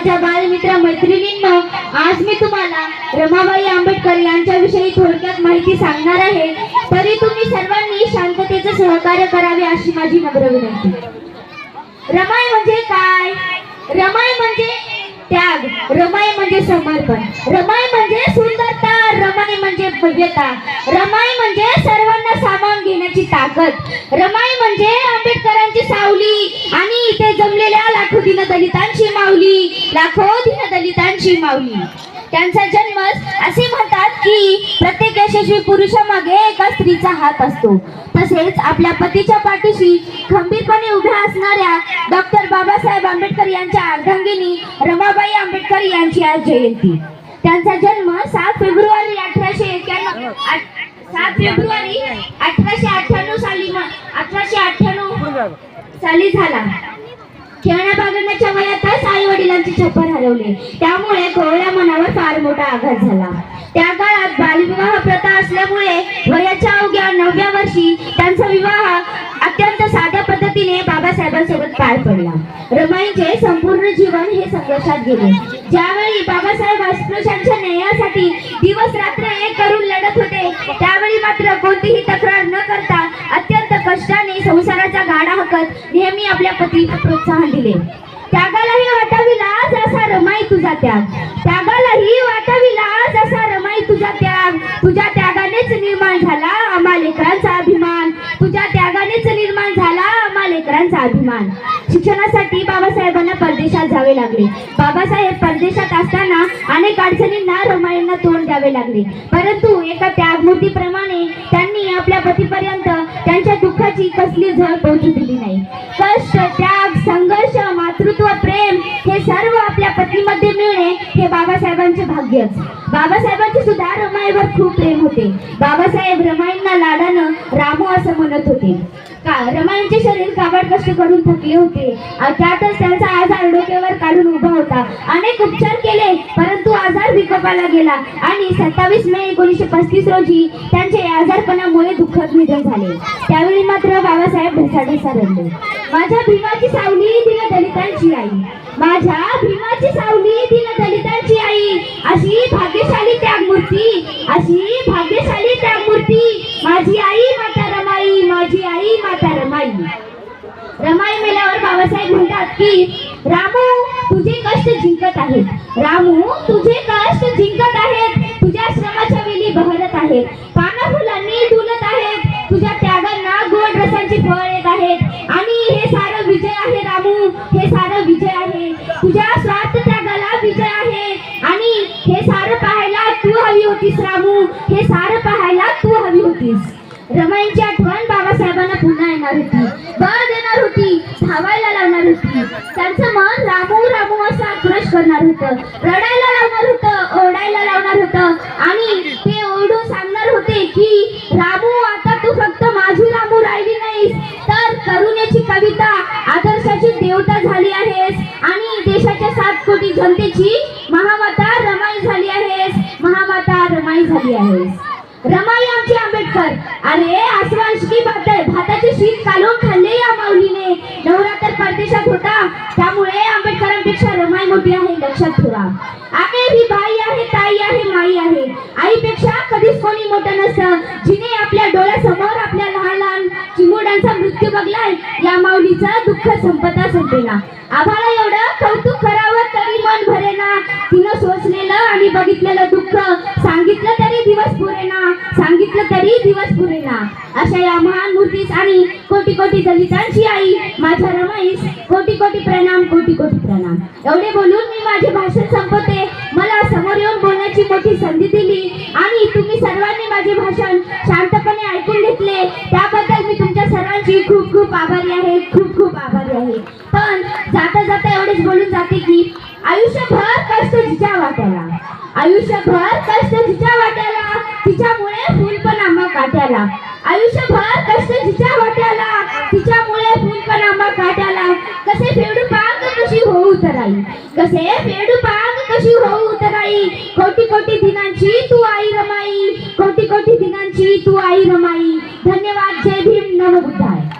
माझ्या बालमित्र मैत्रिणींना आज मी तुम्हाला रमाबाई आंबेडकर यांच्याविषयी थोडक्यात माहिती सांगणार आहे. तरी तुम्ही सर्वांनी शांततेचे सहकार्य करावे अशी माझी नम्र विनंती. रमाय म्हणजे काय? रमाय म्हणजे त्याग. रमाय म्हणजे समर्पण. रमाय म्हणजे सुंदरता. रमाय म्हणजे भव्यता. रमाय म्हणजे सर्वांना सामावून घेण्याची ताकद. रमाय म्हणजे आंबेडकरांची सावली आणि इथे जमलेल्या लाखो दीनदलितांची माऊली लाखो दिन दलितांची माऊली. त्यांचा जन्म असे म्हणतात की प्रत्येक यशस्वी पुरुषामागे एका स्त्रीचा हात असतो. तसेच आपल्या पतीच्या पाठीशी खंबीरपणे उभ्या असणाऱ्या डॉक्टर बाबासाहेब आंबेडकर यांच्या अर्धांगिनी रमाबाई आंबेडकर यांची आज जयंती. त्यांचा जन्म सात फेब्रुवारी अठराशे एक्क्याण्णव सात फेब्रुवारी अठराशे अठ्ठ्याण्णव साली अठराशे अठ्ठ्याण्णव साली झाला. खेळण्या बागडण्याच्या वयातच आई वडिलांची छप्पर हरवले. त्यामुळे कोवळ्या मनावर फार मोठा आघात झाला. त्या काळात बालविवाह प्रथा असल्यामुळे वयाच्या अवघ्या नवव्या वर्षी त्यांचा विवाह अत्यंत साध्या पद्धतीने बाबासाहेबांसोबत पार पडला. रमाईचे संपूर्ण जीवन हे संघर्षात गेले. ज्यावेळी बाबासाहेब अस्पृश्यांच्या न्यायासाठी दिवस रात्र एक करून लढत होते त्यावेळी मात्र कोणतीही तक्रार कष्टाने संसाराचा गाडा हकत नेहमी आपल्या पतीला प्रोत्साहन दिले. त्यागालाही वाटाविला जसा असा रमाई तुझा त्याग. त्यागालाही वाटाविला जसा असा रमाई तुझा त्याग. तुझ्या त्यागानेच निर्माण झाला आम्हा लेकरांचा अभिमान. तुझ्या त्यागानेच निर्माण झाला आम्हा लेकरांचा अभिमान. शिक्षणासाठी बाबासाहेबांना परदेशात जावे लागले. बाबासाहेब परदेशात असताना अनेक अडचणींना रमाईंना तोंड द्यावे लागले. परंतु एका त्यागमूर्तीप्रमाणे त्यांनी आपल्या पतीपर्यंत त्यांच्या दुःखाची कसली झळ पोहोचू दिली नाही. कष्ट त्याग संघर्ष मातृत्व प्रेम हे सर्व आपल्या पतीमध्ये मिळणे हे बाबासाहेबांचे भाग्यच. बाबासाहेबांचे सुद्धा रमाईवर खूप प्रेम होते. बाबासाहेब रमाईंना लाडानं रामू असं म्हणत होते. रमाईंचे शरीर काबाड कष्ट करून थकले होते. त्यातच त्यांचा आजार डोक्यावर काढून उभा होता. अनेक उपचार केले परंतु आजार विकोपाला गेला. आणि सत्तावीस मे एकोणीसशे पस्तीस रोजी त्यांचे आजारपणामुळे दुःखद निधन झाले. त्यावेळी मात्र बाबासाहेब ढसाढसा सरले माझ्या भीमाची सावली दिल दलितांची आई. माझ्या माता रमाई मेल्यावर बाबासाहेब म्हणतात की रामू तुझे कष्ट जिंकत आहेत. रामू तुझे कष्ट जिंकत आहेत. तुझ्या श्रमाच्या वेली बहरत आहेत. पाना फुलांनी डुलत आहेत. तुझ्या त्यागांना गोड रसांची फळ येत आहेत. आणि हे सारं विजय आहे रामू. हे सारं विजय आहे. तुझ्या स्वार्थ त्यागाला विजय आहे. आणि हे सारं पाहायला तू हवी होतीस रामू. हे सारं पाहायला तू हवी होतीस. रमाईच्या पुन्हा येणार होती. बळ देणार होती धावायला लावणार होती. त्यांचं मन रामू रामू असं आक्रोश करणार होतं. रडायला लावणार होतं ओरडायला लावणार होतं. आणि ते ओरडून सांगणार होते की रामू आता तू फक्त माझी रामू राहिली नाहीस. तर करुणेची कविता आदर्शाची देवता झाली आहेस. आणि देशाच्या सात कोटी जनतेची महामाता रमाई झाली आहेस. महामाता रमाई झाली आहेस. रमाई आमची आंबेडकर. अरे आसवांश की बात आहे भाताची शीत कालून खाल्ले या माऊलीने. नवरा तर परदेशात होता. त्यामुळे आंबेडकरांपेक्षा रमाई मोठी आहे लक्षात ठेवा. आहे ही बाई आहे ताई आहे माई आहे. आईपेक्षा कधीच कोणी मोठं नसतं. जिने आपल्या डोळ्यासमोर आपल्या लहान लहान चिमुडांचा मृत्यू बघलाय या माऊलीचा दुःख संपता संपेना. आम्हाला एवढं कौतुक करावं तरी मन भरेना. तिनं सोचलेलं आणि बघितलेलं दुःख सांगितलं त्या सांगितलं दिवस पुरेना. अशा या महान मूर्तीस आणि कोटी कोटी दलितांची आई माझ्या रमाईस कोटी कोटी प्रणाम कोटी कोटी प्रणाम. एवढे बोलून मी माझे भाषण संपवते. मला समोर येऊन बोलण्याची मोठी संधी दिली आणि तुम्ही सर्वांनी माझे भाषण शांतपणे ऐकून घेतले. त्याबद्दल मी तुमच्या सर्वांची खूप खूप आभारी आहे खूप खूप आभारी आहे. पण जाता जाता एवढेच बोलून जाते की आयुष्यभर कष्ट तिच्या वाट्याला. आयुष्यभर कष्ट तिच्या वाट्याला. तिच्यामुळे फुल काट्याला. आयुष्यभर कष्ट तिच्या वाट्याला. तिच्यामुळे फुल पण आम्हा काट्याला. कसे फेडू पांग कशी होऊ उतराई? कसे फेडू पांग कशी होऊ उतराई? कोटी कोटी दिनांची तू आई रमाई. कोटी कोटी दिनांची तू आई रमाई. धन्यवाद. जय भीम. नमो बुद्धाय.